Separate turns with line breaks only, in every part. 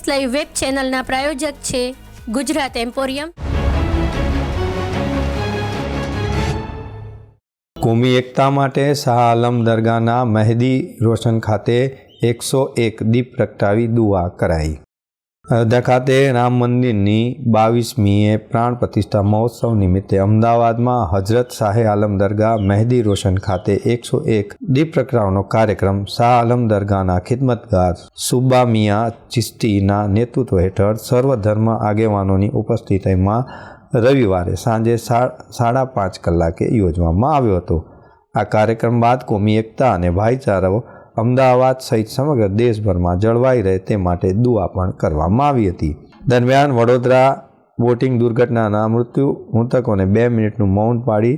S live web ચેનલના પ્રાયોજક છે Gujarat emporium.
કોમી એકતા માટે શાહ આલમ દરગાહના મહેદી રોશન ખાતે એકસો એક દીપ પ્રગટાવી દુઆ કરાઈ. અયોધ્યા ખાતે રામ મંદિરની બાવીસમીએ પ્રાણ પ્રતિષ્ઠા મહોત્સવ નિમિત્તે અમદાવાદમાં હજરત શાહે આલમ દરગાહ મહેદી રોશન ખાતે એકસો એક દીપ પ્રગટાવવાનો કાર્યક્રમ શાહ આલમ દરગાહના ખિદમતગાર સુબ્બા મિયા ચિસ્તીના નેતૃત્વ હેઠળ સર્વધર્મ આગેવાનોની ઉપસ્થિતિમાં રવિવારે સાંજે સાડા પાંચ કલાકે યોજવામાં આવ્યો હતો. આ કાર્યક્રમ બાદ કોમી એકતા અને ભાઈચારો અમદાવાદ સહિત સમગ્ર દેશભરમાં જળવાઈ રહે તે માટે દુઆ પણ કરવામાં આવી હતી. દરમિયાન વડોદરા બોટિંગ દુર્ઘટનાના મૃત્યુ મૃતકોને બે મિનિટનું મૌન પાડી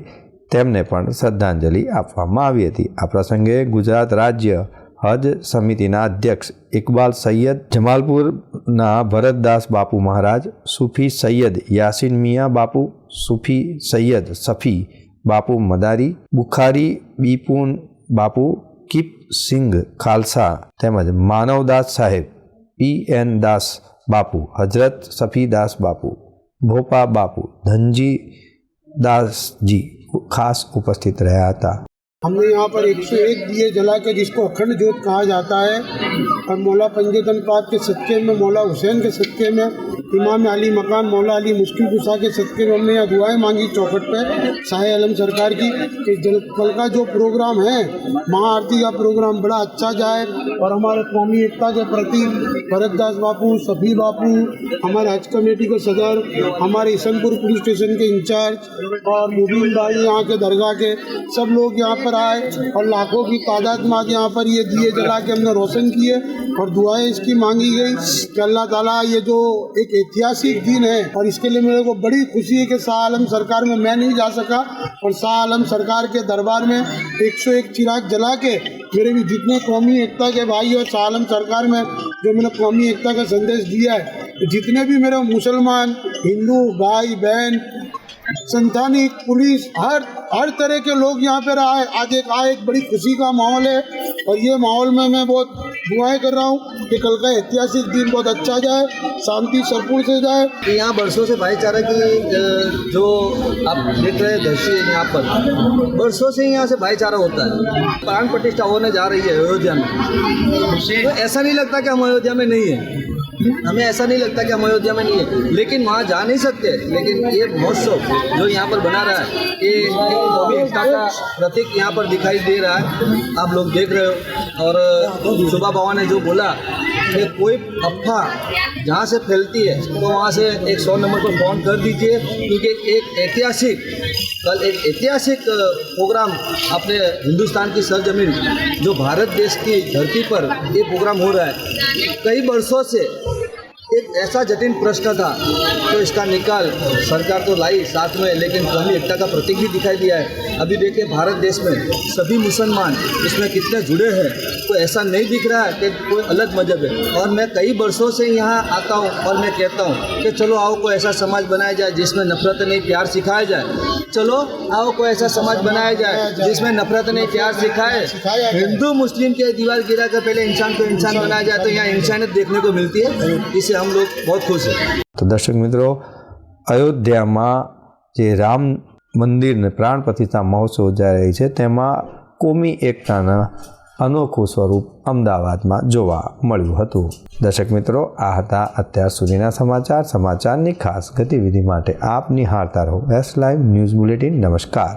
તેમને પણ શ્રદ્ધાંજલિ આપવામાં આવી હતી. આ પ્રસંગે ગુજરાત રાજ્ય હજ સમિતિના અધ્યક્ષ ઇકબાલ સૈયદ, જમાલપુરના ભરતદાસ બાપુ મહારાજ, સૂફી સૈયદ યાસીન મિયા બાપુ, સૂફી સૈયદ સફી બાપુ મદારી, બુખારી બીપુન બાપુ કીપ સિંઘ ખાલસા તેમજ માનવદાસ સાહેબ પી એન દાસ બાપુ હજરત સફીદાસ બાપુ ભોપા બાપુ ધનજી દાસજી ખાસ ઉપસ્થિત રહ્યા હતા
हमने यहाँ पर 101 दिए जला के जिसको अखंड ज्योत कहा जाता है, और मौला पंजतन पाक के सदक़े में, मौला हुसैन के सदक़े में, इमाम अली मकान मौला अली मुश्किल कुसा के सदक़े में हमने यहाँ दुआएँ मांगी चौखट पे, शाह आलम सरकार की। कि जल कल का जो प्रोग्राम है, महाआरती का प्रोग्राम बड़ा अच्छा जाए, और हमारे कौमी एकता के प्रति भरतदास बापू, सभी बापू, हमारे हज कमेटी के सदर, हमारे ईसनपुर पुलिस स्टेशन के इंचार्ज, और मुबीन भाई यहाँ के दरगाह के, सब लोग यहाँ पर आए और लाखों की तादाद में आज यहाँ पर ये दिए जला के हमने रोशन किए और दुआएँ इसकी मांगी गई कि अल्लाह ताला ये जो एक ऐतिहासिक दिन है और इसके लिए मेरे को बड़ी खुशी है कि शाह सरकार में मैं नहीं जा सका और शाह सरकार के दरबार में 101 चिराग जला के मेरे भी जितने कौमी एकता के भाई और शाह आलम सरकार में जो मैंने कौमी एकता का संदेश दिया है, जितने भी मेरे मुसलमान, हिंदू, भाई, बहन संतानी पुलिस, हर हर तरह के लोग यहाँ पर आए। आज एक आए एक बड़ी खुशी का माहौल है और ये माहौल में मैं बहुत दुआएँ कर रहा हूँ कि कल का ऐतिहासिक दिन बहुत अच्छा जाए, शांति सरपुर से जाए।
यहाँ बरसों से भाईचारा की जो आप देख रहे हैं दृश्य यहाँ पर बरसों से यहाँ से भाईचारा होता है। प्राण प्रतिष्ठा होने जा रही है अयोध्या में। तो ऐसा नहीं लगता कि हम अयोध्या में नहीं है। हमें ऐसा नहीं लगता कि हम अयोध्या में नहीं है। लेकिन वहाँ जा नहीं सकते। लेकिन ये महोत्सव जो यहाँ पर बना रहा है, ये का प्रतीक यहाँ पर दिखाई दे रहा है। आप लोग देख रहे हो। और शोभा बाबा ने जो बोला कि कोई अफवाह जहाँ से फैलती है तो वहाँ से एक सौ नंबर पर फ़ोन कर दीजिए, क्योंकि एक ऐतिहासिक, कल एक ऐतिहासिक प्रोग्राम अपने हिंदुस्तान की सरजमीन, जो भारत देश की धरती पर ये प्रोग्राम हो रहा है। कई वर्षों से एक ऐसा जटिल प्रश्न था तो इसका निकाल सरकार तो लाई साथ में, लेकिन कौमी एकता का प्रतीक भी दिखाई दिया है। अभी देखिए, भारत देश में सभी मुसलमान इसमें कितने जुड़े हैं तो ऐसा नहीं दिख रहा है कि कोई अलग मज़हब है। और मैं कई वर्षों से यहाँ आता हूँ और मैं कहता हूँ कि चलो, आओ कोई ऐसा समाज बनाया जाए जिसमें नफरत नहीं, प्यार सिखाया जाए। चलो, आओ कोई ऐसा समाज बनाया जाए जिसमें नफरत नहीं, प्यार सिखाए। हिंदू, मुस्लिम के दीवार गिरा कर पहले इंसान को इंसान बनाया जाए तो यहाँ इंसानियत देखने को मिलती है। इससे हम लोग बहुत खुश हैं
તો દર્શક મિત્રો અયોધ્યામાં જે રામ મંદિરને પ્રાણ પ્રતિષ્ઠા મહોત્સવ યોજાઈ રહી છે તેમાં કોમી એકતાના અનોખું સ્વરૂપ અમદાવાદમાં જોવા મળ્યું હતું દર્શક મિત્રો આ હતા અત્યાર સુધીના સમાચાર સમાચારની ખાસ ગતિવિધિ માટે આપ નિહાળતા રહો એસ લાઈવ ન્યૂઝ બુલેટિન નમસ્કાર